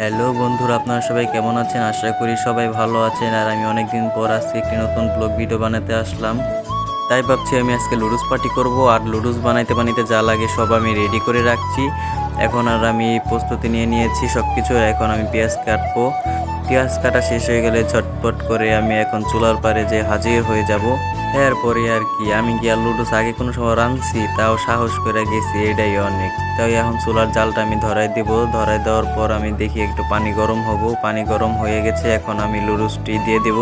Hello বন্ধুরা, আপনারা সবাই কেমন আছেন? আশা করি সবাই ভালো আছেন। আর আমি অনেকদিন পর আজকে একটি নতুন ব্লগ ভিডিও বানাতে আসলাম। তাই ভাবছি আমি আজকে লুডুস পার্টি করব। আর লুডুস বানাইতে বানাইতে যা লাগে সব আমি রেডি করে রাখছি। এখন আর আমি প্রস্তুতি নিয়ে নিয়েছি সব কিছু এখন আমি পেঁয়াজ কাটবো। পেঁয়াজ কাটা শেষ হয়ে গেলে ঝটপট করে আমি এখন চুলার পারে যে হাজির হয়ে যাব। এরপরে আর কি, আমি গিয়া লুডুস আগে কোনো সময় রাঁধছি, তাও সাহস করে গেছি, এটাই অনেক। তাই এখন চুলার জালটা আমি ধরাই দিব। ধরাই দেওয়ার পর আমি দেখি একটু পানি গরম হব। পানি গরম হয়ে গেছে, এখন আমি লুডুসটি দিয়ে দিব।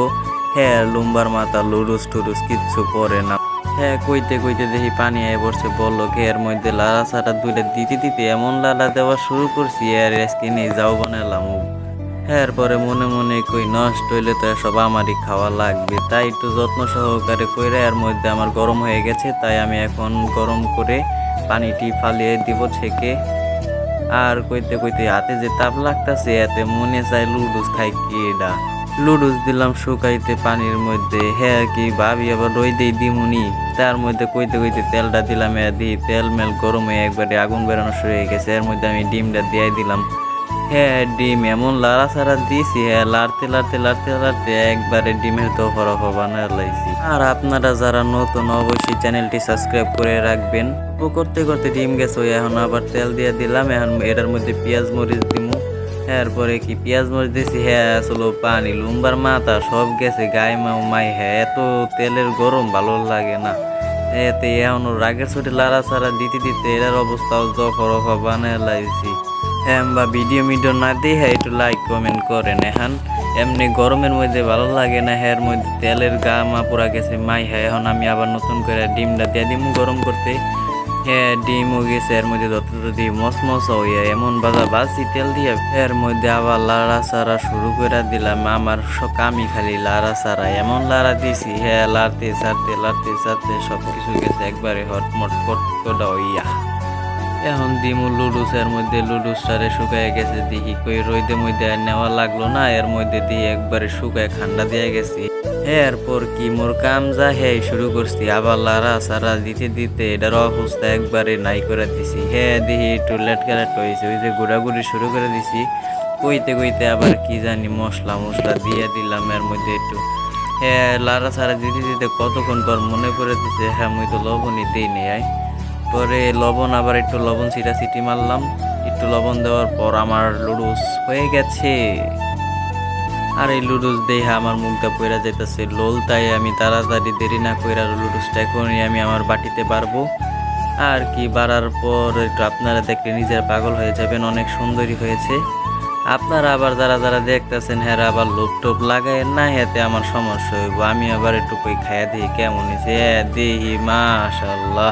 হ্যাঁ লুম্বার মাথা লুডুস টুডুস কিচ্ছু পরে না। হ্যাঁ কইতে কইতে দেখি পানি আয় পড়ছে বলল এর মধ্যে লালা ছাড়া দুইটা দিতে দিতে এমন লালা দেওয়া শুরু করছি, আর নিয়ে যাও বানালাম। এরপরে মনে মনে কই, নষ্ট হইলে তো সব আমারই খাওয়া লাগবে। তাই একটু যত্ন সহকারে কইরা এর মধ্যে আমার গরম হয়ে গেছে, তাই আমি এখন গরম করে পানিটি ফালিয়ে দিব ছেঁকে। আর কইতে কইতে হাতে যে তাপ লাগতাছে, এতে মনে চাই লুডুস খাই কি লুডুস দিলাম শুকাইতে পানির মধ্যে হ্যাঁ কি ভাবি, আবার রই দেই দিমুনি। তার মধ্যে কইতে কইতে তেলটা দিলাম, এ দি তেল মেল গরম একবারে আগুন বেরোনো শুরু হয়ে গেছে। এর মধ্যে আমি ডিমটা দিয়ে দিলাম। হ্যাঁ ডিম, এমন লাড়া ছাড়া দিয়েছি হ্যাঁ লাড়তে লাড়তে লাড়তে লাড়তে একবারে ডিমের তো ফরফ বানায় লাইছি। আর আপনারা যারা নতুন, অবশ্যই চ্যানেলটি সাবস্ক্রাইব করে রাখবেন। ও করতে করতে ডিম গেছে এখন আবার তেল দিয়ে দিলাম, এখন এটার মধ্যে পেঁয়াজ মরিচ দিমু। এরপরে কি পেঁয়াজ মরিচ দিয়েছি হ্যাঁ আসলে পানি, লুম্বার মাথা সব গেছে, গায়ে মাও মাই হ্যাঁ এত তেলের গরম ভালো লাগে না। এতে এখন রাগের ছুটি লাড়া ছাড়া দিতে দিতে এটার অবস্থাও জখর বানায় লাইছি। বা ভিডিও মিডিও না দিয়ে হ্যাঁ একটু লাইক কমেন্ট করেন এখন এমনি গরমের মধ্যে ভালো লাগে না হ্যাঁ মধ্যে তেলের গা মা পুরা গেছে, মাই হ্যাঁ এখন আমি আবার নতুন করে ডিমটা দিয়ে দিম গরম করতে। হ্যাঁ ডিমও গেছে, এর মধ্যে যত দিয়ে মস মস হইয়া, এমন বাজা বাসি তেল দিয়ে। এর মধ্যে আবার লাড়া সারা শুরু করে দিলাম, আমার কামি খালি লাড়া সারা এমন লাড়া দিছি হ্যাঁ লাড়তে সারতে লাড়তে সারতে সব কিছু গেছে একবারে হটমট, কটকটা হইয়া। এখন দিমু লুডুস, এর মধ্যে লুডুস লুডুসটারে শুকায় গেছে, দেখি কই রইদে মধ্যে আর নেওয়া লাগল না, এর মধ্যে দিয়ে একবারে শুকায় ঠান্ডা দিয়ে গেছি। এরপর কি মোর কাম যা, হে, শুরু করছি। আবার লারা সারা দিতে দিতে এটার অবস্থা একবারে নাই করে দিছি। হে, দেখি একটু লেটকা লেটকা হয়েছে ওই যে ঘোরাঘুরি শুরু করে দিছি। কইতে কইতে আবার কি জানি মশলা মশলা দিয়ে দিলাম, এর মধ্যে একটু। হ্যাঁ লারা সারা দিতে দিতে কতক্ষণ পর মনে করে দিছে হ্যাঁ মুই তো লবণই দিই নি আয়। পরে লবণ, আবার একটু লবণ সিটি মারলাম। একটু লবণ দেওয়ার পর আমার লুডুস হয়ে গেছে। আর এই লুডুস দেখে আমার মুখটা পইরা যেতেছে লোল, তাই আমি তাড়াতাড়ি দেরি না কইরা লুডুসটা এখনই আমি আমার বাটিতে পারব আর কি বাড়ার পর একটু আপনারা দেখলে নিজের পাগল হয়ে যাবেন, অনেক সুন্দরী হয়েছে। আপনারা আবার যারা যারা দেখতেছেন হ্যাঁ আবার লোভ টোপ লাগায় না, হেতে আমার সমস্যা হইব। আমি আবার একটু কই খাইয়া দিই, কেমন হয়েছে হ্যাঁ দেখি মাশাল্লাহ